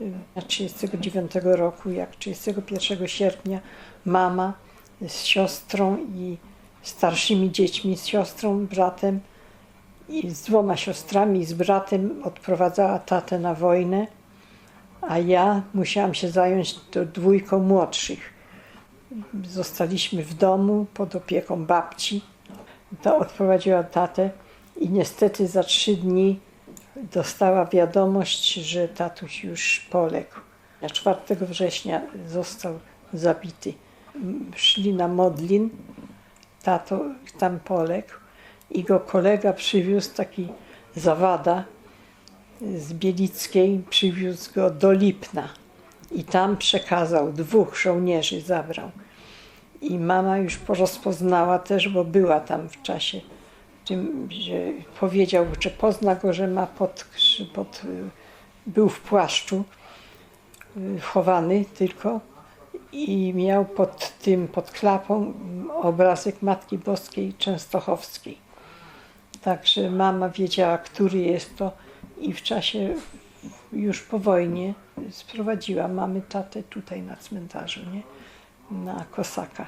y, 39 roku, jak 31 sierpnia mama z siostrą i starszymi dziećmi, z siostrą, bratem i z dwoma siostrami z bratem odprowadzała tatę na wojnę, a ja musiałam się zająć to dwójką młodszych. Zostaliśmy w domu pod opieką babci. Ta odprowadziła tatę i niestety za trzy dni dostała wiadomość, że tatuś już poległ. A 4 września został zabity. Szli na Modlin, tato tam poległ i go kolega przywiózł taki zawada z Bielickiej, przywiózł go do Lipna i tam przekazał, dwóch żołnierzy zabrał. I mama już rozpoznała też, bo była tam w czasie powiedział, że pozna go, że ma pod, pod był w płaszczu y, chowany tylko i miał pod tym, pod klapą obrazek Matki Boskiej Częstochowskiej. Także mama wiedziała, który jest to i w czasie już po wojnie sprowadziła mamy tatę tutaj na cmentarzu, nie? na Kosaka.